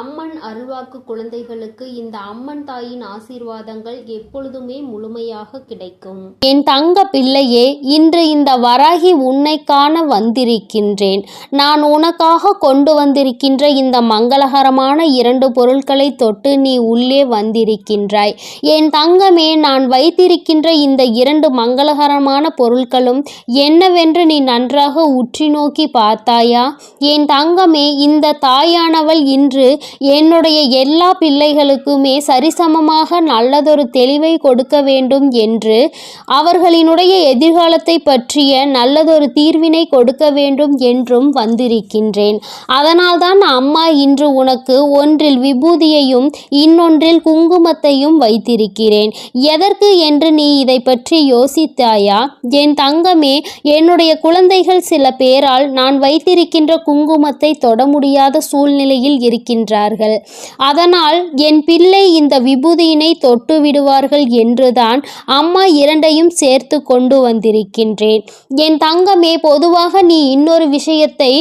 அம்மன் அருள்வாக்கு குழந்தைகளுக்கு இந்த அம்மன் தாயின் ஆசீர்வாதங்கள் எப்பொழுதுமே முழுமையாக கிடைக்கும். என் தங்க பிள்ளையே இன்று இந்த வராகி உன்னை காண வந்திருக்கின்றேன். நான் உனக்காக கொண்டு வந்திருக்கின்ற இந்த மங்களகரமான இரண்டு பொருட்களை தொட்டு நீ உள்ளே வந்திருக்கின்றாய். என் தங்கமே நான் வைத்திருக்கின்ற இந்த இரண்டு மங்களகரமான பொருட்களும் என்னவென்று நீ நன்றாக உற்றி நோக்கி பார்த்தாயா? என் தங்கமே இந்த தாயானவள் இன்று என்னுடைய எல்லா பிள்ளைகளுக்குமே சரிசமமாக நல்லதொரு தெளிவை கொடுக்க வேண்டும் என்று அவர்களினுடைய எதிர்காலத்தை பற்றிய நல்லதொரு தீர்வினை கொடுக்க வேண்டும் என்றும் வந்திருக்கின்றேன். அதனால்தான் அம்மா இன்று உனக்கு ஒன்றில் விபூதியையும் இன்னொன்றில் குங்குமத்தையும் வைத்திருக்கிறேன். எதற்கு என்று நீ இதை பற்றி யோசித்தாயா? என் தங்கமே என்னுடைய குழந்தைகள் சில பேரால் நான் வைத்திருக்கின்ற குங்குமத்தை தொட முடியாத சூழ்நிலையில் என்றார்கள் அதனால் என் பிள்ளை இந்த விபூதியினை தொட்டு விடுவார்கள் என்றுதான் அம்மா இரண்டையும் சேர்த்து கொண்டு வந்திருக்கின்றேன். என் தங்கமே பொதுவாக நீ இன்னொரு விஷயத்தை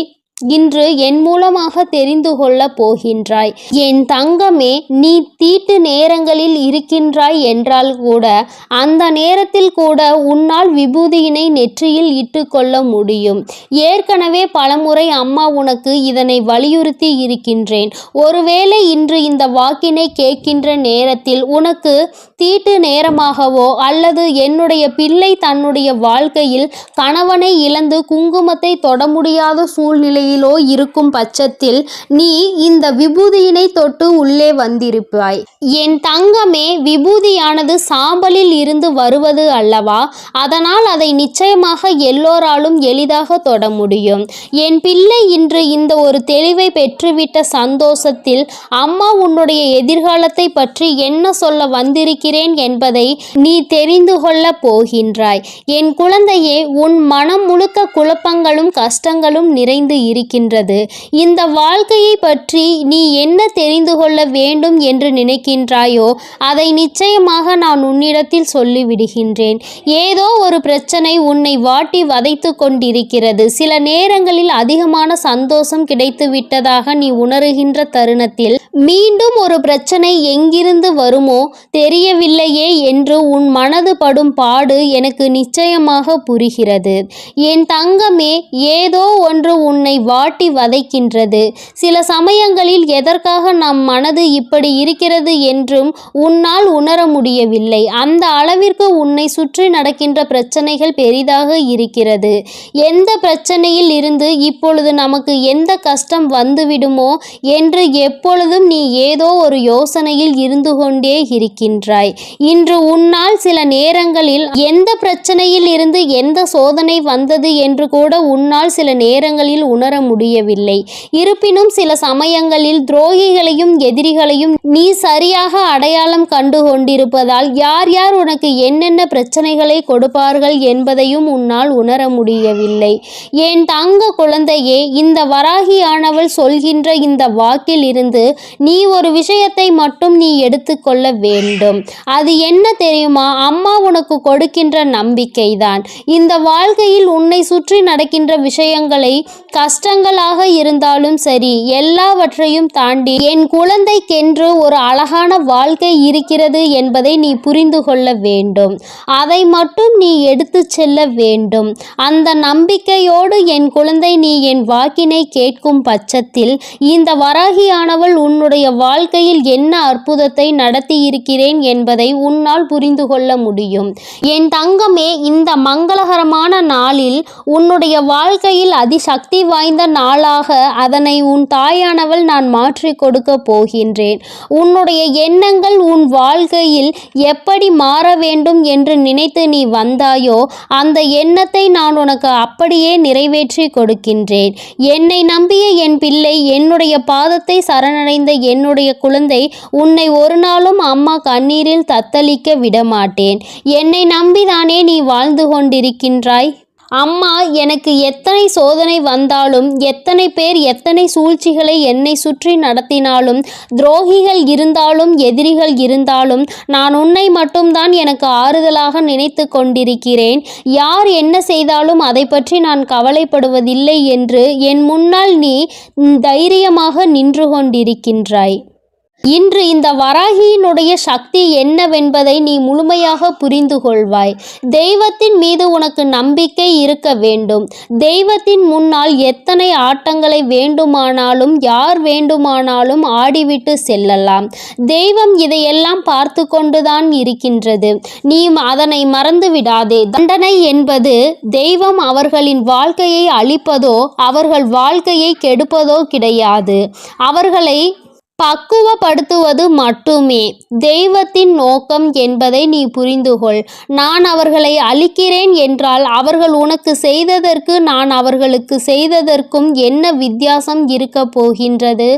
இன்று என் மூலமாக தெரிந்து கொள்ளப் போகின்றாய். என் தங்கமே நீ தீட்டு நேரங்களில் இருக்கின்றாய் என்றால் கூட அந்த நேரத்தில் கூட உன்னால் விபூதியினை நெற்றியில் இட்டுக்கொள்ள முடியும். ஏற்கனவே பலமுறை அம்மா உனக்கு இதனை வலியுறுத்தி இருக்கின்றேன். ஒருவேளை இன்று இந்த வாக்கினை கேட்கின்ற நேரத்தில் உனக்கு தீட்டு நேரமாகவோ அல்லது என்னுடைய பிள்ளை தன்னுடைய வாழ்க்கையில் கணவனை இழந்து குங்குமத்தை தொட முடியாத சூழ்நிலையில் இருக்கும் பட்சத்தில் நீ இந்த விபூதியினை தொட்டு உள்ளே வந்திருப்பாய். என் தங்கமே விபூதியானது சாம்பலில் இருந்து வருவது அல்லவா? அதனால் அதை நிச்சயமாக எல்லோராலும் எளிதாக தொட முடியும். என் பிள்ளை இன்று இந்த ஒரு தெளிவை பெற்றுவிட்ட சந்தோஷத்தில் அம்மா உன்னுடைய எதிர்காலத்தை பற்றி என்ன சொல்ல வந்திருக்கிறேன் என்பதை நீ தெரிந்து கொள்ளப் போகின்றாய். என் குழந்தையே உன் மனம் முழுக்க குழப்பங்களும் கஷ்டங்களும் நிறைந்து இருக்கின்றது இந்த வாழ்க்கையை பற்றி நீ என்ன தெரிந்து கொள்ள வேண்டும் என்று நினைக்கின்றாயோ அதை நிச்சயமாக நான் உன்னிடத்தில் சொல்லிவிடுகின்றேன். ஏதோ ஒரு பிரச்சனை உன்னை வாட்டி வதைத்து கொண்டிருக்கிறது. சில நேரங்களில் அதிகமான சந்தோஷம் கிடைத்து விட்டதாக நீ உணருகின்ற தருணத்தில் மீண்டும் ஒரு பிரச்சனை எங்கிருந்து வருமோ தெரியவில்லையே என்று உன் மனது படும் பாடு எனக்கு நிச்சயமாக புரிகிறது. என் தங்கமே ஏதோ ஒன்று உன்னை வாட்டி வதைக்கின்றது. சில சமயங்களில் எதற்காக நம் மனது இப்படி இருக்கிறது என்றும் உன்னால் உணர முடியவில்லை. அந்த அளவிற்கு உன்னை சுற்றி நடக்கின்ற பிரச்சனைகள் பெரிதாக இருக்கிறது. எந்த பிரச்சனையில் இருந்து இப்பொழுது நமக்கு எந்த கஷ்டம் வந்துவிடுமோ என்று எப்பொழுதும் நீ ஏதோ ஒரு யோசனையில் இருந்து கொண்டே இருக்கின்றாய். இன்று உன்னால் சில நேரங்களில் எந்த பிரச்சனையில் இருந்து எந்த சோதனை வந்தது என்று கூட உன்னால் சில நேரங்களில் உணர முடியவில்லை. இருப்பினும் சில சமயங்களில் துரோகிகளையும் எதிரிகளையும் நீ சரியாக அடையாளம் கண்டு கொண்டிருப்பதால் யார் யார் உனக்கு என்னென்ன பிரச்சனைகளை கொடுப்பார்கள் என்பதையும் உன்னால் உணர முடியவில்லை. என் தங்க குழந்தையே இந்த வராகியானவள் சொல்கின்ற இந்த வாக்கில் இருந்து நீ ஒரு விஷயத்தை மட்டும் நீ எடுத்துக்கொள்ள வேண்டும். அது என்ன தெரியுமா? அம்மா உனக்கு கொடுக்கின்ற நம்பிக்கைதான். இந்த வாழ்க்கையில் உன்னை சுற்றி நடக்கின்ற விஷயங்களை கஷ்டங்களாக இருந்தாலும் சரி எல்லாவற்றையும் தாண்டி என் குழந்தைக்கென்று ஒரு அழகான வாழ்க்கை இருக்கிறது என்பதை நீ புரிந்து கொள்ள வேண்டும். அதை மட்டும் நீ எடுத்து செல்ல வேண்டும். அந்த நம்பிக்கையோடு என் குழந்தை நீ என் வாக்கினை கேட்கும் பட்சத்தில் இந்த வராகியானவள் உன்னுடைய வாழ்க்கையில் என்ன அற்புதத்தை நடத்தி இருக்கிறேன் என்பதை உன்னால் புரிந்து கொள்ள முடியும். என் தங்கமே இந்த மங்களகரமான நாளில் உன்னுடைய வாழ்க்கையில் அதிசக்தி வாய்ந்த நாளாக அதனை உன் தாயானவள் நான் மாற்றி கொடுக்க போகின்றேன். உன்னுடைய எண்ணங்கள் உன் வாழ்க்கையில் எப்படி மாற வேண்டும் என்று நினைத்து நீ வந்தாயோ அந்த எண்ணத்தை நான் உனக்கு அப்படியே நிறைவேற்றி கொடுக்கின்றேன். என்னை நம்பிய என் பிள்ளை என்னுடைய பாதத்தை சரணடைந்த என்னுடைய குழந்தை உன்னை ஒரு நாளும் அம்மா கண்ணீரில் தத்தளிக்க விடமாட்டேன். என்னை நம்பிதானே நீ வாழ்ந்து கொண்டிருக்கின்றாய்? அம்மா எனக்கு எத்தனை சோதனை வந்தாலும் எத்தனை பேர் எத்தனை சூழ்ச்சிகளை என்னை சுற்றி நடத்தினாலும் துரோகிகள் இருந்தாலும் எதிரிகள் இருந்தாலும் நான் உன்னை மட்டும்தான் எனக்கு ஆறுதலாக நினைத்து கொண்டிருக்கிறேன். யார் என்ன செய்தாலும் அதை பற்றி நான் கவலைப்படுவதில்லை என்று என் முன்னால் நீ தைரியமாக நின்று கொண்டிருக்கின்றாய். இன்று இந்த வராகியினுடைய சக்தி என்னவென்பதை நீ முழுமையாக புரிந்து கொள்வாய் தெய்வத்தின் மீது உனக்கு நம்பிக்கை இருக்க வேண்டும். தெய்வத்தின் முன்னால் எத்தனை ஆட்டங்களை வேண்டுமானாலும் யார் வேண்டுமானாலும் ஆடிவிட்டு செல்லலாம். தெய்வம் இதையெல்லாம் பார்த்து கொண்டுதான் இருக்கின்றது. நீ அதனை மறந்து விடாதே தண்டனை என்பது தெய்வம் அவர்களின் வாழ்க்கையை அழிப்பதோ அவர்கள் வாழ்க்கையை கெடுப்பதோ கிடையாது. அவர்களை பக்குவப்படுத்துவது மட்டுமே. தெய்வத்தின் நோக்கம் என்பதை நீ புரிந்துகொள். நான் அவர்களை அழிக்கிறேன் என்றால் அவர்கள் உனக்கு செய்ததற்கு நான் அவர்களுக்கு செய்ததற்கும் என்ன வித்தியாசம் இருக்க போகின்றது?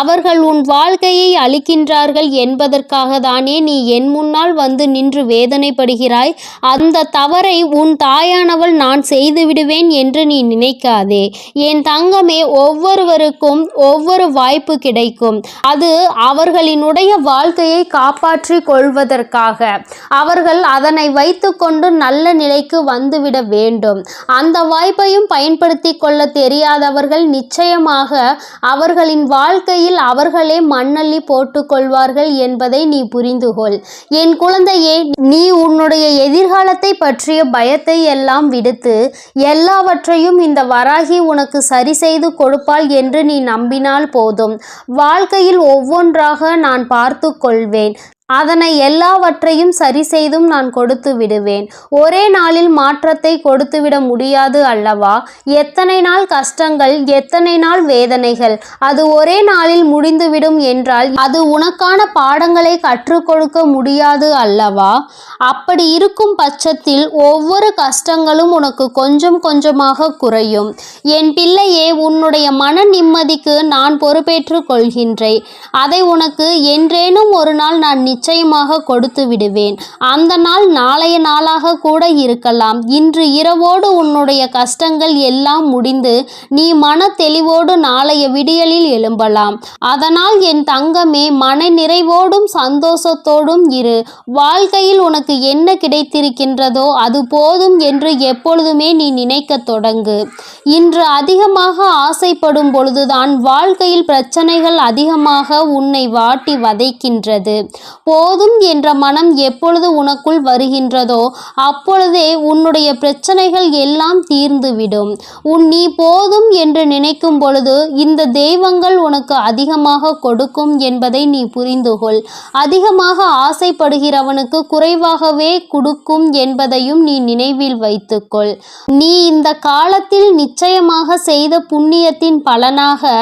அவர்கள் உன் வாழ்க்கையை அழிக்கின்றார்கள் என்பதற்காக தானே நீ என் முன்னால் வந்து நின்று வேதனைப்படுகிறாய்? அந்த தவறை உன் தாயானவள் நான் செய்துவிடுவேன் என்று நீ நினைக்காதே. என் தங்கமே ஒவ்வொருவருக்கும் ஒவ்வொரு வாய்ப்பு கிடைக்கும். அது அவர்களினுடைய வாழ்க்கையை காப்பாற்றி கொள்வதற்காக. அவர்கள் அதனை வைத்துக்கொண்டு நல்ல நிலைக்கு வந்துவிட வேண்டும். அந்த வாய்ப்பையும் பயன்படுத்தி கொள்ள தெரியாதவர்கள் நிச்சயமாக அவர்களின் வாழ்க்கையில் அவர்களே மண்ணள்ளி போட்டுக்கொள்வார்கள் என்பதை நீ புரிந்து கொள் என் குழந்தையே நீ உன்னுடைய எதிர்காலத்தை பற்றிய பயத்தை எல்லாம் விடுத்து எல்லாவற்றையும் இந்த வராகி உனக்கு சரி செய்து கொடுப்பாள் என்று நீ நம்பினால் போதும். வாழ்க்கை வாழ்க்கையில் ஒவ்வொன்றாக நான் பார்த்து கொள்வேன். அதனை எல்லாவற்றையும் சரி செய்தும் நான் கொடுத்து விடுவேன். ஒரே நாளில் மாற்றத்தை கொடுத்துவிட முடியாது அல்லவா? எத்தனை நாள் கஷ்டங்கள் எத்தனை நாள் வேதனைகள்? அது ஒரே நாளில் முடிந்துவிடும் என்றால் அது உனக்கான பாடங்களை கற்றுக் கொடுக்க முடியாது அல்லவா? அப்படி இருக்கும் பட்சத்தில் ஒவ்வொரு கஷ்டங்களும் உனக்கு கொஞ்சம் கொஞ்சமாக குறையும். என் பிள்ளையே உன்னுடைய மன நிம்மதிக்கு நான் பொறுப்பேற்றுக் கொள்கின்றேன். அதை உனக்கு என்றேனும் ஒரு நாள் நான் நிச்சயமாக கொடுத்து விடுவேன். அந்த நாள் நாளைய நாளாக கூட இருக்கலாம். இன்று இரவோடு உன்னுடைய கஷ்டங்கள் எல்லாம் முடிந்து நீ மன தெளிவோடு நாளைய விடியலில் எழும்பலாம். அதனால் என் தங்கமே மன நிறைவோடும் சந்தோஷத்தோடும் இரு. வாழ்க்கையில் உனக்கு என்ன கிடைத்திருக்கின்றதோ அது போதும் என்று எப்பொழுதுமே நீ நினைக்க தொடங்கு. இன்று அதிகமாக ஆசைப்படும் பொழுதுதான் வாழ்க்கையில் பிரச்சனைகள் அதிகமாக உன்னை வாட்டி வதைக்கின்றது. போதும் என்ற மனம் எப்பொழுது உனக்குள் வருகின்றதோ அப்பொழுதே உன்னுடைய பிரச்சனைகள் எல்லாம் தீர்ந்துவிடும். உன் நீ போதும் என்று நினைக்கும் பொழுது இந்த தெய்வங்கள் உனக்கு அதிகமாக கொடுக்கும் என்பதை நீ புரிந்துகொள். அதிகமாக ஆசைப்படுகிறவனுக்கு குறைவாகவே கொடுக்கும் என்பதையும் நீ நினைவில் வைத்துக்கொள். நீ இந்த காலத்தில் நிச்சயமாக செய்த புண்ணியத்தின் பலனாக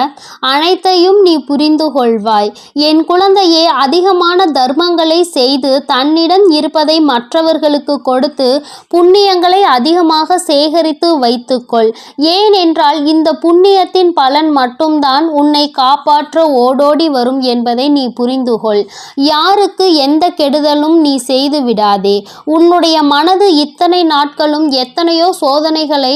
அனைத்தையும் நீ புரிந்து கொள்வாய் என் குழந்தையே அதிகமான கர்மங்களை செய்து தன்னிடம் இருப்பதை மற்றவர்களுக்கு கொடுத்து புண்ணியங்களை அதிகமாக சேகரித்து வைத்துக்கொள். ஏனென்றால் இந்த புண்ணியத்தின் பலன் மட்டும்தான் உன்னை காப்பாற்ற ஓடோடி வரும் என்பதை நீ புரிந்துகொள். யாருக்கு எந்த கெடுதலும் நீ செய்து விடாதே. உன்னுடைய மனது இத்தனை நாட்களும் எத்தனையோ சோதனைகளை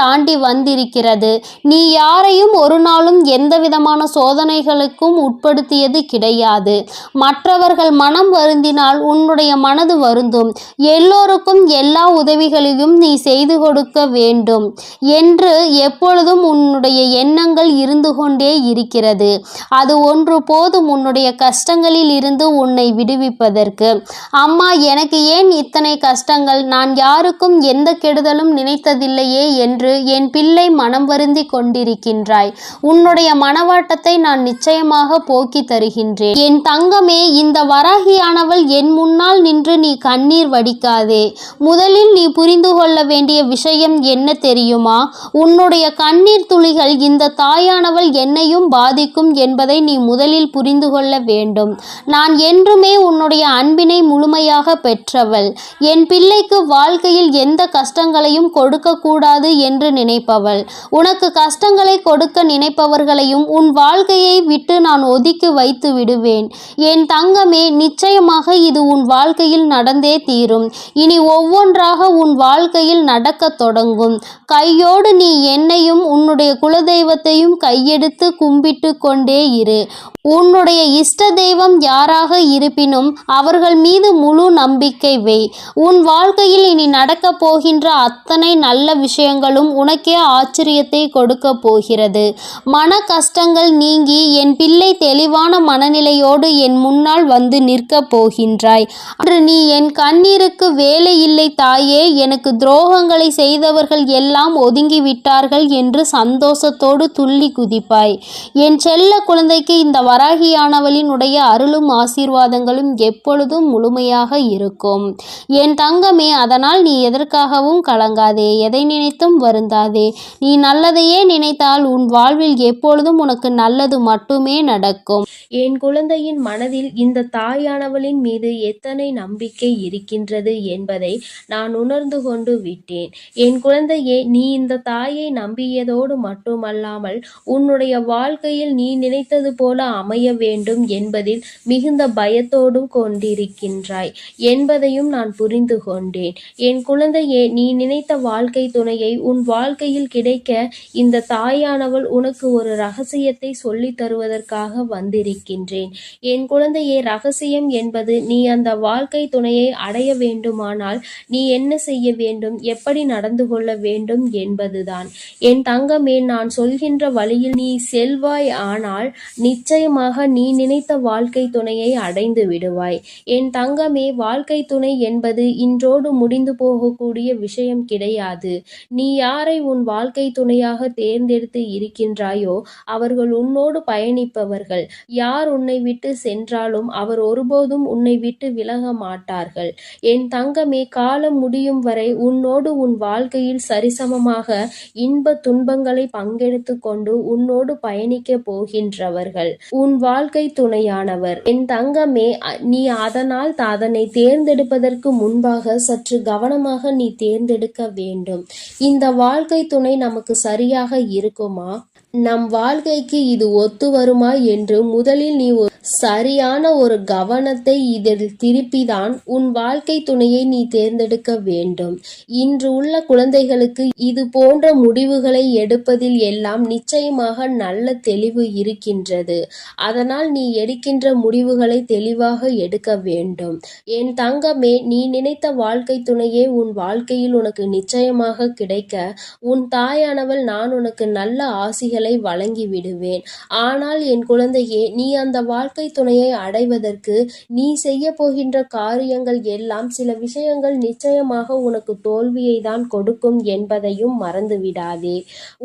தாண்டி வந்திருக்கிறது. நீ யாரையும் ஒரு நாளும் எந்த விதமான சோதனைகளுக்கும் உட்படுத்தியது கிடையாது. மற்றவர்கள் மனம் வருந்தினால் உன்னுடைய மனது வருந்தும். எல்லோருக்கும் எல்லா உதவிகளையும் நீ செய்து கொடுக்க வேண்டும். என்று எப்பொழுதும் உன்னுடைய எண்ணங்கள் இருந்து கொண்டே இருக்கிறது. அது ஒன்று போதும் உன்னுடைய கஷ்டங்களில் இருந்து உன்னை விடுவிப்பதற்கு. அம்மா எனக்கு ஏன் இத்தனை கஷ்டங்கள்? நான் யாருக்கும் எந்த கெடுதலும் நினைத்ததில்லையே என்று என் பிள்ளை மனம் வருந்தி கொண்டிருக்கின்றாய். உன்னுடைய மனவாட்டத்தை நான் நிச்சயமாக போக்கி தருகின்றேன். என் தங்கமே இந்த வராகியானவள் என் முன்னால் நின்று நீ கண்ணீர் வடிக்காதே. முதலில் நீ புரிந்து கொள்ள வேண்டிய விஷயம் என்ன தெரியுமா? உன்னுடைய கண்ணீர் துளிகள் இந்த தாயானவள் என்னையும் பாதிக்கும் என்பதை நீ முதலில் புரிந்து கொள்ள வேண்டும். நான் என்றுமே உன்னுடைய அன்பினை முழுமையாக பெற்றவள். என் பிள்ளைக்கு வாழ்க்கையில் எந்த கஷ்டங்களையும் கொடுக்கக்கூடாது என்று நினைப்பவள். உனக்கு கஷ்டங்களை கொடுக்க நினைப்பவர்களையும் உன் வாழ்க்கையை விட்டு நான் ஒதுக்கி வைத்து விடுவேன். என் தங்கமே நிச்சயமாக இது உன் வாழ்க்கையில் நடந்தே தீரும். இனி ஒவ்வொன்றாக உன் வாழ்க்கையில் நடக்கத் தொடங்கும். கையோடு நீ என்னையும் உன்னுடைய குலதெய்வத்தையும் கையெடுத்து கும்பிட்டு கொண்டே இரு. உன்னுடைய இஷ்ட தெய்வம் யாராக இருப்பினும் அவர்கள் மீது முழு நம்பிக்கை வை. உன் வாழ்க்கையில் இனி நடக்கப் போகின்ற அத்தனை நல்ல விஷயங்களும் உனக்கே ஆச்சரியத்தை கொடுக்க போகிறது. மன கஷ்டங்கள் நீங்கி என் பிள்ளை தெளிவான மனநிலையோடு என் முன்னால் வந்து நிற்கப் போகின்றாய். அன்று நீ என் கண்ணீருக்கு வேலை இல்லை தாயே. எனக்கு துரோகங்களை செய்தவர்கள் எல்லாம் ஒதுங்கி விட்டார்கள் என்று சந்தோஷத்தோடு துள்ளி குதிப்பாய். என் செல்ல குழந்தைக்கு இந்த வராகியானவளின் உடைய அருளும் ஆசீர்வாதங்களும் எப்பொழுதும் முழுமையாக இருக்கும். என் தங்கமே அதனால் நீ எதற்காகவும் கலங்காதே. எதை நினைத்தும் வருந்தாதே. நீ நல்லதையே நினைத்தால் உன் வாழ்வில் எப்பொழுதும் உனக்கு நல்லது மட்டுமே நடக்கும். என் குழந்தையின் மனதில் இந்த தாயானவளின் மீது எத்தனை நம்பிக்கை இருக்கின்றது என்பதை நான் உணர்ந்து கொண்டு விட்டேன். என் குழந்தையே நீ இந்த தாயை நம்பியதோடு மட்டுமல்லாமல் உன்னுடைய வாழ்க்கையில் நீ நினைத்தது போல அமைய வேண்டும் என்பதில் மிகுந்த பயத்தோடும் கொண்டிருக்கின்றாய் என்பதையும் நான் புரிந்து கொண்டேன். என் குழந்தையே நீ நினைத்த வாழ்க்கை துணையை உன் வாழ்க்கையில் கிடைக்க இந்த தாயானவள் உனக்கு ஒரு ரகசியத்தை சொல்லித் தருவதற்காக வந்திருக்கின்றேன். என் குழந்தையே அவசியம் என்பது நீ அந்த வாழ்க்கை துணையை அடைய வேண்டுமானால் நீ என்ன செய்ய வேண்டும் எப்படி நடந்து கொள்ள வேண்டும் என்பதுதான். என் தங்கமே நான் சொல்கின்ற வழியில் நீ செல்வாய் ஆனால் நிச்சயமாக நீ நினைத்த வாழ்க்கை துணையை அடைந்து விடுவாய். என் தங்கமே வாழ்க்கை துணை என்பது இன்றோடு முடிந்து போகக்கூடிய விஷயம் கிடையாது. நீ யாரை உன் வாழ்க்கை துணையாக தேர்ந்தெடுத்து இருக்கின்றாயோ அவர்கள் உன்னோடு பயணிப்பவர்கள். யார் உன்னை விட்டு சென்றாலும் அவர் ஒருபோதும் உன்னை விட்டு விலக மாட்டார்கள். என் தங்கமே காலம் முடியும் வரை உன்னோடு உன் வாழ்க்கையில் சரிசமமாக இன்ப துன்பங்களை பங்கெடுத்து கொண்டு உன்னோடு பயணிக்க போகின்றவர்கள். உன் வாழ்க்கை துணையானவர். என் தங்கமே நீ அதனால் அதனை தேர்ந்தெடுப்பதற்கு முன்பாக சற்று கவனமாக நீ தேர்ந்தெடுக்க வேண்டும். இந்த வாழ்க்கை துணை நமக்கு சரியாக இருக்குமா? நம் வாழ்க்கைக்கு இது ஒத்து வருமா என்று முதலில் நீ ஒரு சரியான ஒரு கவனத்தை இதில் திருப்பிதான் உன் வாழ்க்கை துணையை நீ தேர்ந்தெடுக்க வேண்டும். இன்று உள்ள குழந்தைகளுக்கு இது போன்ற முடிவுகளை எடுப்பதில் எல்லாம் நிச்சயமாக நல்ல தெளிவு இருக்கின்றது. அதனால் நீ எடுக்கின்ற முடிவுகளை தெளிவாக எடுக்க வேண்டும். என் தங்கமே நீ நினைத்த வாழ்க்கை துணையே உன் வாழ்க்கையில் உனக்கு நிச்சயமாக கிடைக்க உன் தாயானவள் நான் உனக்கு நல்ல ஆசிகள் வழங்கி விடுவேன். ஆனால் என் குழந்தையே நீ அந்த வாழ்க்கை துணையை அடைவதற்கு நீ செய்ய போகின்ற காரியங்கள் எல்லாம் சில விஷயங்கள் நிச்சயமாக உனக்கு தோல்வியை தான் கொடுக்கும் என்பதையும் மறந்து விடாதே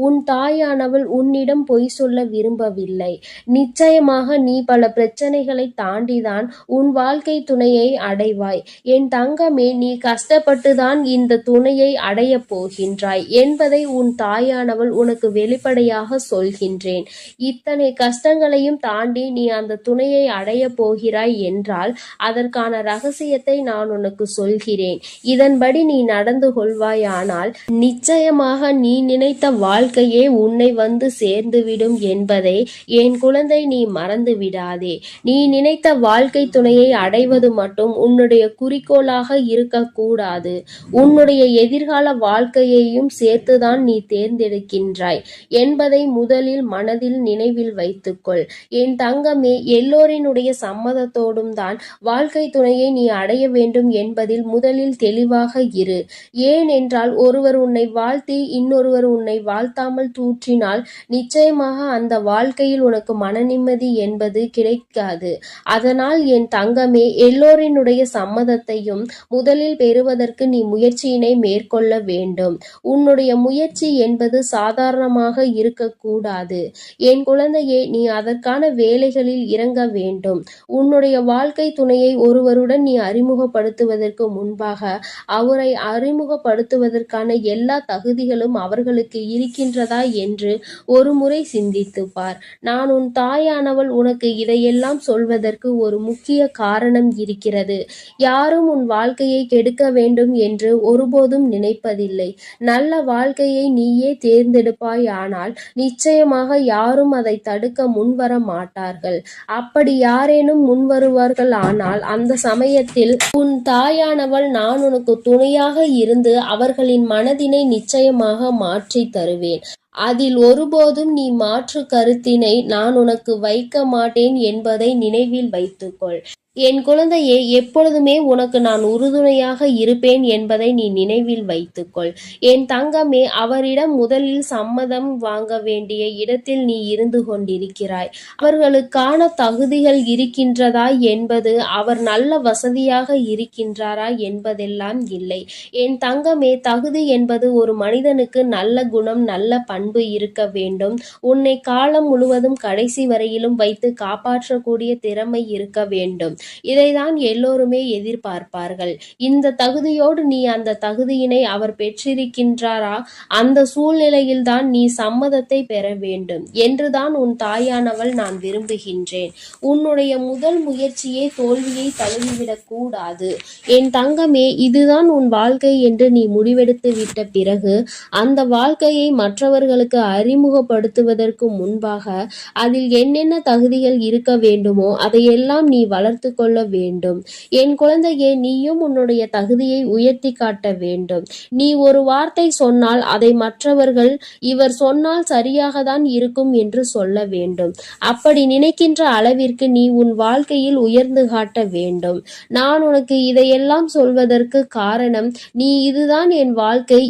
உன் தாயானவள் உன்னிடம் பொய் சொல்ல விரும்பவில்லை. நிச்சயமாக நீ பல பிரச்சனைகளை தாண்டிதான் உன் வாழ்க்கை துணையை அடைவாய். என் தங்கமே நீ கஷ்டப்பட்டுதான் இந்த துணையை அடைய போகின்றாய் என்பதை உன் தாயானவள் உனக்கு வெளிப்படையாக சொல்கின்றேன். இத்தனை கஷ்டங்களையும் தாண்டி நீ அந்த துணையை அடையப் போகிறாய் என்றால் அதற்கான ரகசியத்தை நான் உனக்கு சொல்கிறேன். இதன்படி நீ நடந்து கொள்வாயானால் நிச்சயமாக நீ நினைத்த வாழ்க்கையே உன்னை வந்து சேர்ந்துவிடும் என்பதை என் குழந்தை நீ மறந்து விடாதே நீ நினைத்த வாழ்க்கை துணையை அடைவது மட்டும் உன்னுடைய குறிக்கோளாக இருக்கக்கூடாது. உன்னுடைய எதிர்கால வாழ்க்கையையும் சேர்த்துதான் நீ தேர்ந்தெடுக்கின்றாய் என்பதை முதலில் மனதில் நினைவில் வைத்துக்கொள். என் தங்கமே எல்லோரினுடைய சம்மதத்தோடும் தான் வாழ்க்கை துணையை நீ அடைய வேண்டும் என்பதில் முதலில் தெளிவாக இரு. ஏனென்றால் ஒருவர் உன்னை வாழ்த்தி இன்னொருவர் உன்னை வாழ்த்தாமல் தூற்றினால் நிச்சயமாக அந்த வாழ்க்கையில் உனக்கு மன நிம்மதி என்பது கிடைக்காது. அதனால் என் தங்கமே எல்லோரினுடைய சம்மதத்தையும் முதலில் பெறுவதற்கு நீ முயற்சியினை மேற்கொள்ள வேண்டும். உன்னுடைய முயற்சி என்பது சாதாரணமாக கூடாது. என் குழந்தையே நீ அதற்கான வேலைகளில் இறங்க வேண்டும். உன்னுடைய வாழ்க்கை துணையை ஒருவருடன் நீ அறிமுகப்படுத்துவதற்கு முன்பாக அவரை அறிமுகப்படுத்துவதற்கான எல்லா தகுதிகளும் அவர்களுக்கு இருக்கின்றதா என்று ஒரு முறை சிந்தித்து பார். நான் உன் தாயானவள் உனக்கு இதையெல்லாம் சொல்வதற்கு ஒரு முக்கிய காரணம் இருக்கிறது. யாரும் உன் வாழ்க்கையை கெடுக்க வேண்டும் என்று ஒருபோதும் நினைப்பதில்லை. நல்ல வாழ்க்கையை நீயே தேர்ந்தெடுப்பாய் ஆனால் நிச்சயமாக யாரும் அதை தடுக்க முன்வர மாட்டார்கள். அப்படி யாரேனும் முன்வருவார்கள் வருவார்கள் ஆனால் அந்த சமயத்தில் உன் தாயானவள் நான் உனக்கு துணையாக இருந்து அவர்களின் மனதினை நிச்சயமாக மாற்றி தருவேன். அதில் ஒருபோதும் நீ மாற்று கருத்தினை நான் உனக்கு வைக்க மாட்டேன் என்பதை நினைவில் வைத்துக்கொள். என் குழந்தையே எப்பொழுதுமே உனக்கு நான் உறுதுணையாக இருப்பேன் என்பதை நீ நினைவில் வைத்துக்கொள். என் தங்கமே அவரிடம் முதலில் சம்மதம் வாங்க வேண்டிய இடத்தில் நீ இருந்து கொண்டிருக்கிறாய். அவர்களுக்கான தகுதிகள் இருக்கின்றதா என்பது அவர் நல்ல வசதியாக இருக்கின்றாரா என்பதெல்லாம் இல்லை. என் தங்கமே தகுதி என்பது ஒரு மனிதனுக்கு நல்ல குணம் நல்ல பண்பு இருக்க வேண்டும். உன்னை காலம் முழுவதும் கடைசி வரையிலும் வைத்து காப்பாற்றக்கூடிய திறமை இருக்க வேண்டும். இதைதான் எல்லோருமே எதிர்பார்ப்பார்கள். இந்த தகுதியோடு நீ அந்த தகுதியினை அவர் பெற்றிருக்கின்றாரா? அந்த சூழ்நிலையில்தான் நீ சம்மதத்தை பெற வேண்டும். என்றுதான் உன் தாயானவள் நான் விரும்புகின்றேன். உன்னுடைய முதல் முயற்சியே தோல்வியை தழுவிவிடக் கூடாது. என் தங்கமே இதுதான் உன் வாழ்க்கை என்று நீ முடிவெடுத்து விட்ட பிறகு அந்த வாழ்க்கையை மற்றவர்களுக்கு அறிமுகப்படுத்துவதற்கு முன்பாக அதில் என்னென்ன தகுதிகள் இருக்க வேண்டுமோ அதையெல்லாம் நீ வளர்த்து கொள்ள வேண்டும். என் குழந்தையே நீயும் உன்னுடைய தகுதியை உயர்த்தி காட்ட வேண்டும். நீ ஒரு வார்த்தை சொன்னால் அதை மற்றவர்கள் இவர் சொன்னால் சரியாக தான் இருக்கும் என்று சொல்ல வேண்டும். அப்படி நினைக்கின்ற அளவிற்கு நீ உன் வாழ்க்கையில் உயர்ந்து காட்ட வேண்டும். நான் உனக்கு இதையெல்லாம் சொல்வதற்கு காரணம் நீ இதுதான் என் வாழ்க்கை.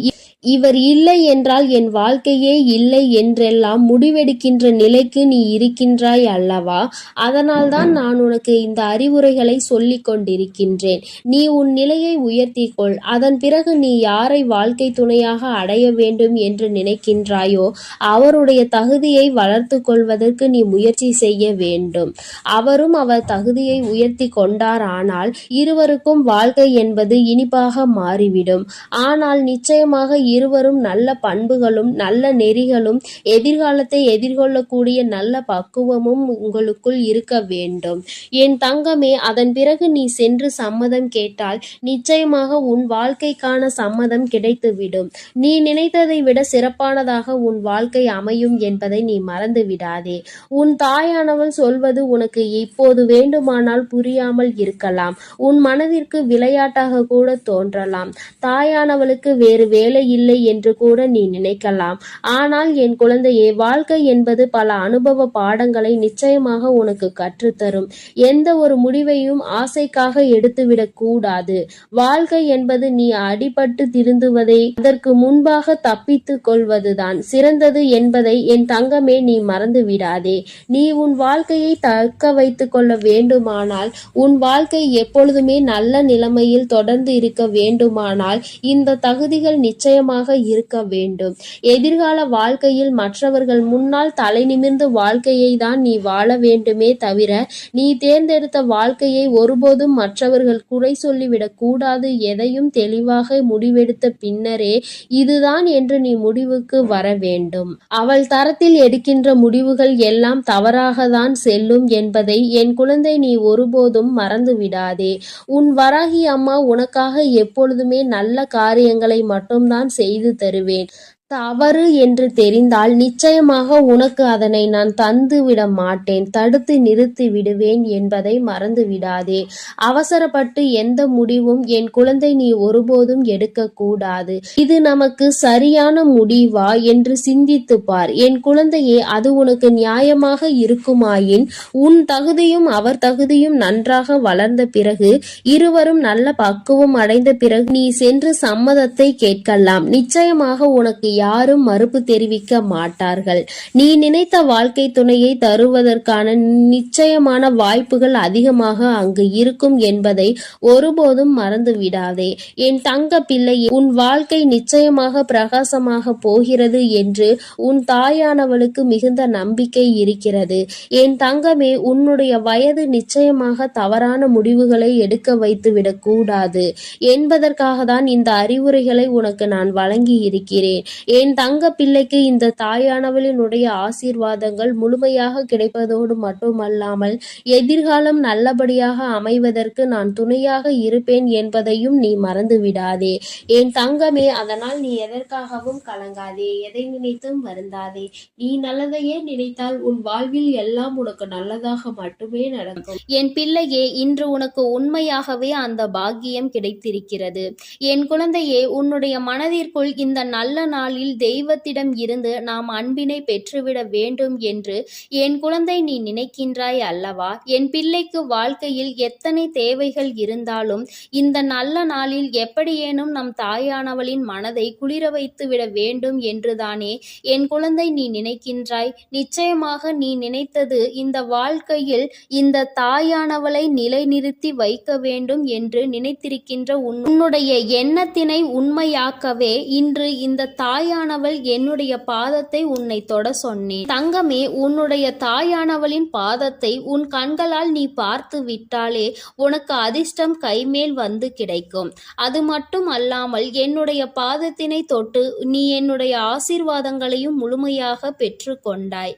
இவர் இல்லை என்றால் என் வாழ்க்கையே இல்லை என்றெல்லாம் முடிவெடுக்கின்ற நிலைக்கு நீ இருக்கின்றாய் அல்லவா? அதனால்தான் நான் உனக்கு இந்த அறிவுரைகளை சொல்லிக் கொண்டிருக்கின்றேன். நீ உன் நிலையை உயர்த்திக்கொள். அதன் பிறகு நீ யாரை வாழ்க்கை துணையாக அடைய வேண்டும் என்று நினைக்கின்றாயோ அவருடைய தகுதியை வளர்த்து கொள்வதற்கு நீ முயற்சி செய்ய வேண்டும். அவரும் அவர் தகுதியை உயர்த்தி கொண்டார். ஆனால் இருவருக்கும் வாழ்க்கை என்பது இனிப்பாக மாறிவிடும். ஆனால் நிச்சயமாக இருவரும் நல்ல பண்புகளும் நல்ல நெறிகளும் எதிர்காலத்தை எதிர்கொள்ளக்கூடிய நல்ல பக்குவமும் உங்களுக்குள் இருக்க வேண்டும். என் தங்கமே அதன் பிறகு நீ சென்று சம்மதம் கேட்டால் நிச்சயமாக உன் வாழ்க்கைக்கான சம்மதம் கிடைத்துவிடும். நீ நினைத்ததை விட சிறப்பானதாக உன் வாழ்க்கை அமையும் என்பதை நீ மறந்து விடாதே. உன் தாயானவள் சொல்வது உனக்கு இப்போது வேண்டுமானால் புரியாமல் இருக்கலாம். உன் மனதிற்கு விளையாட்டாக கூட தோன்றலாம். தாயானவளுக்கு வேறு வேலை இல்லை என்று கூட நீ நினைக்கலாம். ஆனால் என் குழந்தையே வாழ்க்கை என்பது பல அனுபவ பாடங்களை நிச்சயமாக உனக்கு கற்றுத்தரும். எந்த ஒரு முடிவையும் ஆசைக்காக எடுத்துவிடக் கூடாது. வாழ்க்கை என்பது நீ அடிபட்டு திருந்துவதை அதற்கு முன்பாக தப்பித்துக் கொள்வதுதான். சிறந்தது என்பதை என் தங்கமே நீ மறந்து விடாதே நீ உன் வாழ்க்கையை தக்க வைத்துக் கொள்ள வேண்டுமானால் உன் வாழ்க்கை எப்பொழுதுமே நல்ல நிலைமையில் தொடர்ந்து இருக்க வேண்டுமானால் இந்த தகுதிகள் நிச்சயம் நிச்சயமாக இருக்க வேண்டும். எதிர்கால வாழ்க்கையில் மற்றவர்கள் முன்னால் தலை நிமிர்ந்து வாழ்க்கையை தான் நீ வாழ வேண்டுமே தவிர நீ தேர்ந்தெடுத்த வாழ்க்கையை ஒருபோதும் மற்றவர்கள் குறை சொல்லிவிடக் கூடாது எதையும் தெளிவாக முடிவெடுத்த பின்னரே இதுதான் என்று நீ முடிவுக்கு வர வேண்டும். அவள் தரத்தில் எடுக்கின்ற முடிவுகள் எல்லாம் தவறாக தான் செல்லும் என்பதை என் குழந்தை நீ ஒருபோதும் மறந்து விடாதே உன் வராகி அம்மா உனக்காக எப்பொழுதுமே நல்ல காரியங்களை மட்டும்தான் செய்து தருவேன். தவறு என்று தெரிந்தால் நிச்சயமாக உனக்கு அதனை நான் தந்து விட மாட்டேன். தடுத்து நிறுத்தி விடுவேன் என்பதை மறந்து விடாதே அவசரப்பட்டு எந்த முடிவும் என் குழந்தை நீ ஒருபோதும் எடுக்கக்கூடாது இது நமக்கு சரியான முடிவா என்று சிந்தித்து பார். என் குழந்தையே அது உனக்கு நியாயமாக இருக்குமாயின் உன் தகுதியும் அவர் தகுதியும் நன்றாக வளர்ந்த பிறகு இருவரும் நல்ல பக்குவம் அடைந்த பிறகு நீ சென்று சம்மதத்தை கேட்கலாம். நிச்சயமாக உனக்கு யாரும் மறுப்பு தெரிவிக்க மாட்டார்கள். நீ நினைத்த வாழ்க்கை துணையை தருவதற்கான நிச்சயமான வாய்ப்புகள் அதிகமாக அங்கு இருக்கும் என்பதை ஒருபோதும் மறந்து விடாதே என் தங்க பிள்ளை உன் வாழ்க்கை நிச்சயமாக பிரகாசமாக போகிறது என்று உன் தாயானவளுக்கு மிகுந்த நம்பிக்கை இருக்கிறது. என் தங்கமே உன்னுடைய வயது நிச்சயமாக தவறான முடிவுகளை எடுக்க வைத்து விடக்கூடாது என்பதற்காக தான் இந்த அறிவுரைகளை உனக்கு நான் வழங்கி இருக்கிறேன் என் தங்க பிள்ளைக்கு இந்த தாயானவளினுடைய ஆசீர்வாதங்கள் முழுமையாக கிடைப்பதோடு மட்டுமல்லாமல் எதிர்காலம் நல்லபடியாக அமைவதற்கு நான் துணையாக இருப்பேன் என்பதையும் நீ மறந்து விடாதே என் தங்கமே அதனால் நீ எதற்காகவும் கலங்காதே எதை நினைத்தும் வருந்தாதே. நீ நல்லதையே நினைத்தால் உன் வாழ்வில் எல்லாம் உனக்கு நல்லதாக மட்டுமே நடக்கும். என் பிள்ளையே இன்று உனக்கு உண்மையாகவே அந்த பாக்கியம் கிடைத்திருக்கிறது. என் குழந்தையே உன்னுடைய மனதிற்குள் இந்த நல்ல நாள் நாளில் தெய்வத்திடம் இருந்து நாம் அன்பினை பெற்றுவிட வேண்டும் என்று என் குழந்தை நீ நினைக்கின்றாய் அல்லவா? என் பிள்ளைக்கு வாழ்க்கையில் எத்தனை தேவைகள் இருந்தாலும் இந்த நல்ல நாளில் எப்படியேனும் நம் தாயானவளின் மனதை குளிர வைத்துவிட வேண்டும் என்றுதானே என் குழந்தை நீ நினைக்கின்றாய். நிச்சயமாக நீ நினைத்தது இந்த வாழ்க்கையில் இந்த தாயானவளை நிலைநிறுத்தி வைக்க வேண்டும் என்று நினைத்திருக்கின்ற உன்னுடைய எண்ணத்தினை உண்மையாக்கவே இன்று இந்த தாய் தாயானவள் என்னுடைய பாதத்தை உன்னை தொட சொன்னேன். தங்கமே உன்னுடைய தாயானவளின் பாதத்தை உன் கண்களால் நீ பார்த்து விட்டாலே உனக்கு அதிர்ஷ்டம் கைமேல் வந்து கிடைக்கும். அது மட்டும் அல்லாமல் என்னுடைய பாதத்தினை தொட்டு நீ என்னுடைய ஆசீர்வாதங்களையும் முழுமையாக பெற்றுக்கொண்டாய்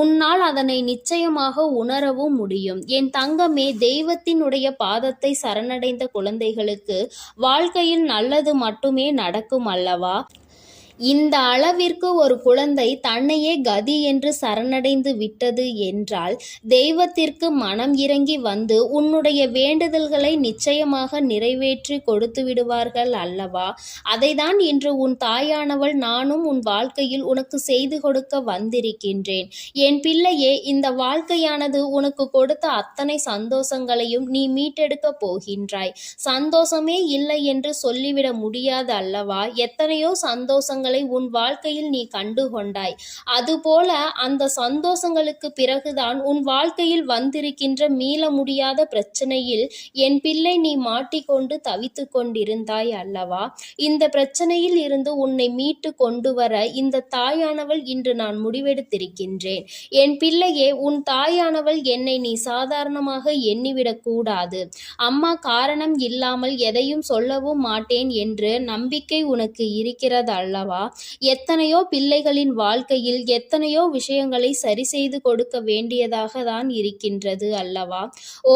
உன்னால் அதனை நிச்சயமாக உணரவும் முடியும். என் தங்கமே தெய்வத்தினுடைய பாதத்தை சரணடைந்த குழந்தைகளுக்கு வாழ்க்கையில் நல்லது மட்டுமே நடக்கும் அல்லவா? இந்த அளவிற்கு ஒரு குழந்தை தன்னையே கதி என்று சரணடைந்து விட்டது என்றால் தெய்வத்திற்கு மனம் இறங்கி வந்து உன்னுடைய வேண்டுதல்களை நிச்சயமாக நிறைவேற்றி கொடுத்து விடுவார்கள் அல்லவா? அதைதான் இன்று உன் தாயானவள் நானும் உன் வாழ்க்கையில் உனக்கு செய்து கொடுக்க வந்திருக்கின்றேன். என் பிள்ளையே இந்த வாழ்க்கையானது உனக்கு கொடுத்த அத்தனை சந்தோஷங்களையும் நீ மீட்டெடுக்க போகின்றாய். சந்தோஷமே இல்லை என்று சொல்லிவிட முடியாது அல்லவா? எத்தனையோ சந்தோஷங்கள் உன் வாழ்க்கையில் நீ கண்டு கொண்டாய் அதுபோல அந்த சந்தோஷங்களுக்கு பிறகுதான் உன் வாழ்க்கையில் வந்திருக்கின்ற மீள முடியாத பிரச்சனையில் என் பிள்ளை நீ மாட்டிக்கொண்டு தவித்து கொண்டிருந்தாய் அல்லவா? இந்த பிரச்சனையில் இருந்து உன்னை மீட்டு கொண்டு வர இந்த தாயானவள் இன்று நான் முடிவெடுத்திருக்கின்றேன். என் பிள்ளையே உன் தாயானவள் என்னை நீ சாதாரணமாக எண்ணிவிடக் கூடாது. அம்மா காரணம் இல்லாமல் எதையும் சொல்லவும் மாட்டேன் என்று நம்பிக்கை உனக்கு இருக்கிறது அல்லவா எத்தனையோ பிள்ளைகளின் வாழ்க்கையில் எத்தனையோ விஷயங்களை சரி செய்து கொடுக்க வேண்டியதாக தான் இருக்கின்றது அல்லவா?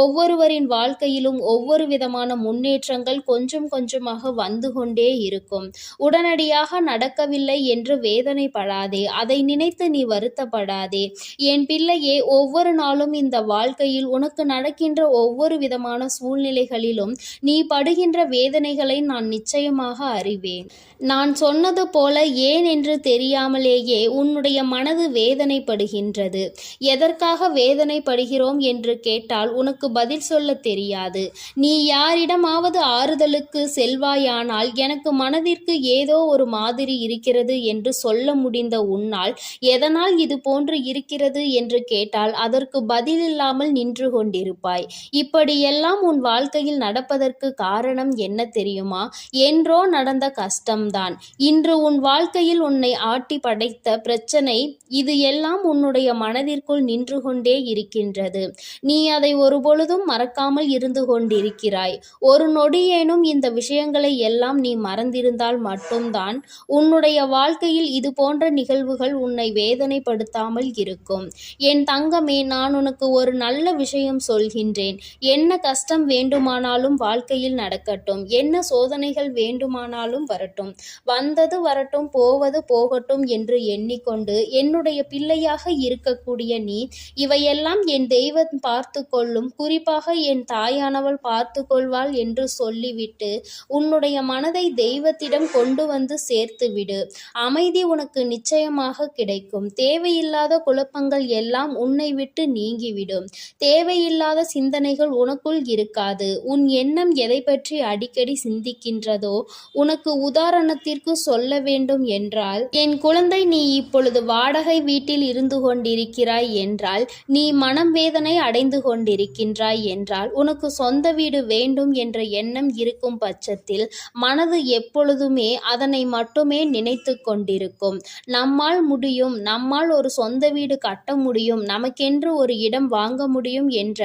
ஒவ்வொருவரின் வாழ்க்கையிலும் ஒவ்வொரு விதமான முன்னேற்றங்கள் கொஞ்சம் கொஞ்சமாக வந்து கொண்டே இருக்கும். உடனடியாக நடக்கவில்லை என்று வேதனைப்படாதே அதை நினைத்து நீ வருத்தப்படாதே. என் பிள்ளையே ஒவ்வொரு நாளும் இந்த வாழ்க்கையில் உனக்கு நடக்கின்ற ஒவ்வொரு விதமான சூழ்நிலைகளிலும் நீ படுகின்ற வேதனைகளை நான் நிச்சயமாக அறிவேன். நான் சொன்னது போல ஏன் என்று தெரியாமலேயே உன்னுடைய மனது வேதனைப்படுகின்றது. எதற்காக வேதனைப்படுகிறோம் என்று கேட்டால் உனக்கு பதில் சொல்ல தெரியாது. நீ யாரிடமாவது ஆறுதலுக்கு செல்வாயானால் எனக்கு மனதிற்கு ஏதோ ஒரு மாதிரி இருக்கிறது என்று சொல்ல முடிந்த உன்னால் எதனால் இது போன்று இருக்கிறது என்று கேட்டால் அதற்கு பதில் இல்லாமல் நின்று கொண்டிருப்பாய். இப்படியெல்லாம் உன் வாழ்க்கையில் நடப்பதற்கு காரணம் என்ன தெரியுமா? என்றோ நடந்த கஷ்டம்தான். இன்று உன் வாழ்க்கையில் உன்னை ஆட்டி படைத்த பிரச்சனை இது எல்லாம் உன்னுடைய மனதிற்குள் நின்று கொண்டே இருக்கின்றது. நீ அதை ஒருபொழுதும் மறக்காமல் இருந்து கொண்டிருக்கிறாய். ஒரு நொடியேனும் இந்த விஷயங்களை எல்லாம் நீ மறந்திருந்தால் மட்டும்தான் உன்னுடைய வாழ்க்கையில் இது போன்ற நிகழ்வுகள் உன்னை வேதனைப்படுத்தாமல் இருக்கும். என் தங்கமே நான் உனக்கு ஒரு நல்ல விஷயம் சொல்கின்றேன். என்ன கஷ்டம் வேண்டுமானாலும் வாழ்க்கையில் நடக்கட்டும். என்ன சோதனைகள் வேண்டுமானாலும் வரட்டும். வந்தது வர வரட்டும் போவது போகட்டும் என்று எண்ணிக்கொண்டு என்னுடைய பிள்ளையாக இருக்கக்கூடிய நீ இவையெல்லாம் என் தெய்வம் பார்த்து கொள்ளும் குறிப்பாக என் தாயானவள் பார்த்து கொள்வாள் என்று சொல்லிவிட்டு உன்னுடைய மனதை தெய்வத்திடம் கொண்டு வந்து சேர்த்து விடு அமைதி உனக்கு நிச்சயமாக கிடைக்கும். தேவையில்லாத குழப்பங்கள் எல்லாம் உன்னை விட்டு நீங்கிவிடும். தேவையில்லாத சிந்தனைகள் உனக்குள் இருக்காது. உன் எண்ணம் எதை பற்றி அடிக்கடி சிந்திக்கின்றதோ உனக்கு உதாரணத்திற்கு சொல்ல வேண்டும் என்றால் என் குழந்தை நீ இப்பொழுது வாடகை வீட்டில் இருந்து கொண்டிருக்கிறாய் என்றால் நீ மனம் வேதனை அடைந்து கொண்டிருக்கின்றாய் என்றால் உனக்கு சொந்த வீடு வேண்டும் என்ற எண்ணம் இருக்கும் பட்சத்தில் மனது எப்பொழுதுமே அதனை மட்டுமே நினைத்து கொண்டிருக்கும். நம்மால் முடியும் நம்மால் ஒரு சொந்த வீடு கட்ட முடியும் நமக்கென்று ஒரு இடம் வாங்க முடியும் என்ற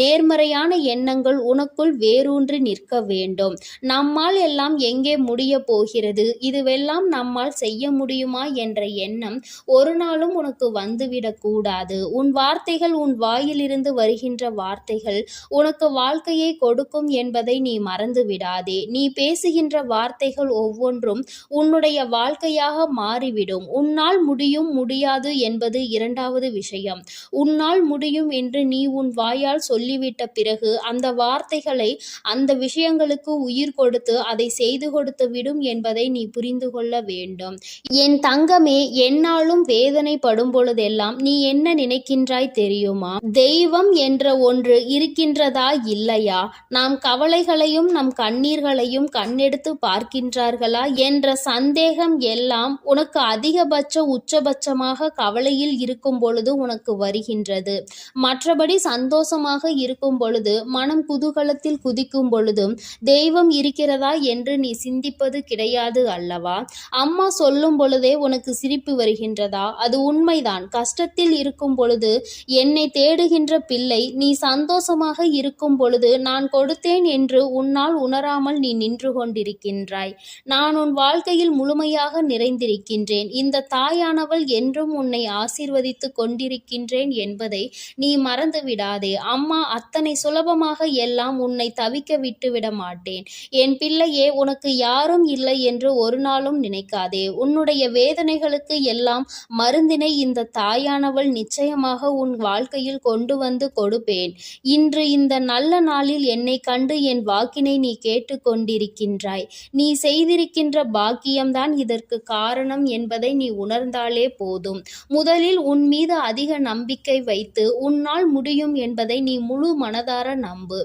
நேர்மறையான எண்ணங்கள் உனக்குள் வேரூன்றி நிற்க வேண்டும். நம்மால் எல்லாம் எங்கே முடிய போகிறது? இதுவெல்லாம் நம்மால் செய்ய முடியுமா என்ற எண்ணம் ஒரு நாளும் உனக்கு வந்துவிடக்கூடாது உன் வார்த்தைகள் உன் வாயிலிருந்து வருகின்ற வார்த்தைகள் உனக்கு வாழ்க்கையை கொடுக்கும் என்பதை நீ மறந்து விடாதே நீ பேசுகின்ற வார்த்தைகள் ஒவ்வொன்றும் உன்னுடைய வாழ்க்கையாக மாறிவிடும். உன்னால் முடியும் முடியாது என்பது இரண்டாவது விஷயம். உன்னால் முடியும் என்று நீ உன் வாயால் சொல்லிவிட்ட பிறகு அந்த வார்த்தைகளை அந்த விஷயங்களுக்கு உயிர் கொடுத்து அதை செய்து கொடுத்து விடும் என்பதை நீ புரிந்து கொள்ள வேண்டும். என் தங்கமே என்னாலும் வேதனைப்படும் பொழுதெல்லாம் நீ என்ன நினைக்கின்றாய் தெரியுமா? தெய்வம் என்ற ஒன்று இருக்கின்றதா இல்லையா? நாம் கவலைகளையும் நம் கண்ணீர்களையும் கண்ணெடுத்து பார்க்கின்றார்களா? என்ற சந்தேகம் எல்லாம் உனக்கு அதிகபட்ச உச்சபட்சமாக கவலையில் இருக்கும் பொழுது உனக்கு வருகின்றது. மற்றபடி சந்தோஷமாக இருக்கும் பொழுது மனம் குதூகலத்தில் குதிக்கும் பொழுதும் தெய்வம் இருக்கிறதா என்று நீ சிந்திப்பது கிடையாது அல்லவா? அம்மா சொல்லும் பொழுதே உனக்கு சிரிப்பு வருகின்றதா? அது உண்மைதான். கஷ்டத்தில் இருக்கும் பொழுது என்னை தேடுகின்ற பிள்ளை நீ சந்தோஷமாக இருக்கும் பொழுது நான் கொடுத்தேன் என்று உன்னால் உணராமல் நீ நின்று கொண்டிருக்கின்றாய். நான் உன் வாழ்க்கையில் முழுமையாக நிறைந்திருக்கின்றேன். இந்த தாயானவள் என்றும் உன்னை ஆசீர்வதித்து கொண்டிருக்கின்றேன் என்பதை நீ மறந்து விடாதே அம்மா அத்தனை சுலபமாக எல்லாம் உன்னை தவிக்க விட்டு விட மாட்டேன். என் பிள்ளையே உனக்கு யாரும் இல்லை என்று ஒரு நாளும் நினை நினைக்காதே. உன்னுடைய வேதனைகளுக்கு எல்லாம் மருந்தினை இந்த தாயானவள் நிச்சயமாக உன் வாழ்க்கையில் கொண்டு வந்து கொடுப்பேன். இன்று இந்த நல்ல நாளில் என்னை கண்டு என் வாக்கினை நீ கேட்டு கொண்டிருக்கின்றாய் நீ செய்திருக்கின்ற பாக்கியம்தான் இதற்கு காரணம் என்பதை நீ உணர்ந்தாலே போதும். முதலில் உன் மீது அதிக நம்பிக்கை வைத்து உன்னால் முடியும் என்பதை நீ முழு மனதார நம்பு.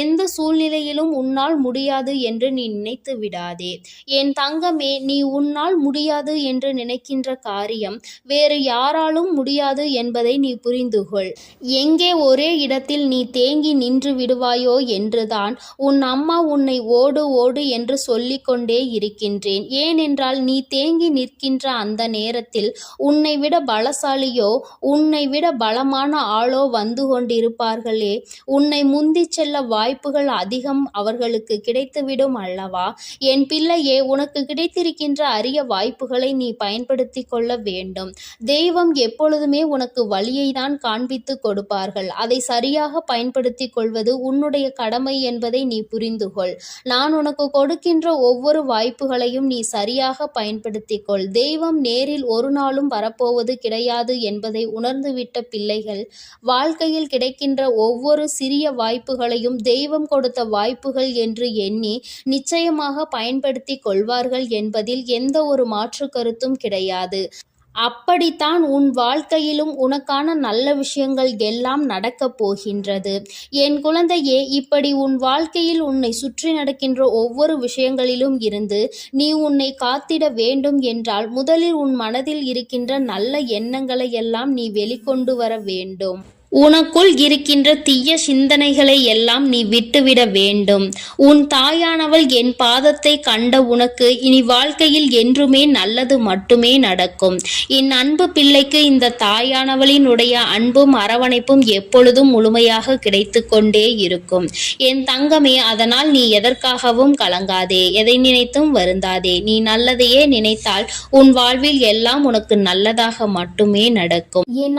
எந்த சூழ்நிலையிலும் உன்னால் முடியாது என்று நீ நினைத்து விடாதே. என் தங்கமே நீ உன்னால் முடியாது என்று நினைக்கின்ற காரியம் வேறு யாராலும் முடியாது என்பதை நீ புரிந்துகொள். எங்கே ஒரே இடத்தில் நீ தேங்கி நின்று விடுவாயோ என்றுதான் உன் அம்மா உன்னை ஓடு ஓடு என்று சொல்லிக்கொண்டே இருக்கின்றேன். ஏனென்றால் நீ தேங்கி நிற்கின்ற அந்த நேரத்தில் உன்னை விட பலசாலியோ உன்னை விட பலமான ஆளோ வந்து கொண்டிருப்பார்களே. உன்னை முந்தி செல்ல வாய்ப்புகள் அதிகம் அவர்களுக்கு கிடைத்துவிடும் அல்லவா? என் பிள்ளையே உனக்கு கிடைத்திருக்கின்ற அரிய வாய்ப்புகளை நீ பயன்படுத்தி கொள்ள வேண்டும். தெய்வம் எப்பொழுதுமே உனக்கு வழியை தான் காண்பித்து கொடுப்பார்கள். அதை சரியாக பயன்படுத்தி கொள்வது உன்னுடைய கடமை என்பதை நீ புரிந்து கொள் நான் உனக்கு கொடுக்கின்ற ஒவ்வொரு வாய்ப்புகளையும் நீ சரியாக பயன்படுத்திக் கொள். தெய்வம் நேரில் ஒரு நாளும் வரப்போவது கிடையாது என்பதை உணர்ந்துவிட்ட பிள்ளைகள் வாழ்க்கையில் கிடைக்கின்ற ஒவ்வொரு சிறிய வாய்ப்புகளையும் தெய்வம் கொடுத்த வாய்ப்புகள் என்று எண்ணி நிச்சயமாக பயன்படுத்தி கொள்வார்கள் என்பதில் எந்த ஒரு மாற்று கருத்தும் கிடையாது. அப்படித்தான் உன் வாழ்க்கையிலும் உனக்கான நல்ல விஷயங்கள் எல்லாம் நடக்கப் போகின்றது. என் குழந்தையே இப்படி உன் வாழ்க்கையில் உன்னை சுற்றி நடக்கின்ற ஒவ்வொரு விஷயங்களிலும் இருந்து நீ உன்னை காத்திட வேண்டும் என்றால் முதலில் உன் மனதில் இருக்கின்ற நல்ல எண்ணங்களை எல்லாம் நீ வெளிக்கொண்டு வர வேண்டும். உனக்குள் இருக்கின்ற தீய சிந்தனைகளை எல்லாம் நீ விட்டுவிட வேண்டும். உன் தாயானவள் என் பாதத்தை கண்ட உனக்கு இனி வாழ்க்கையில் என்றுமே நல்லது மட்டுமே நடக்கும். என் அன்பு பிள்ளைக்கு இந்த தாயானவளினுடைய அன்பும் அரவணைப்பும் எப்பொழுதும் முழுமையாக கிடைத்து கொண்டே இருக்கும். என் தங்கமே அதனால் நீ எதற்காகவும் கலங்காதே. எதை நினைத்தும் வருந்தாதே. நீ நல்லதையே நினைத்தால் உன் வாழ்வில் எல்லாம் உனக்கு நல்லதாக மட்டுமே நடக்கும். என்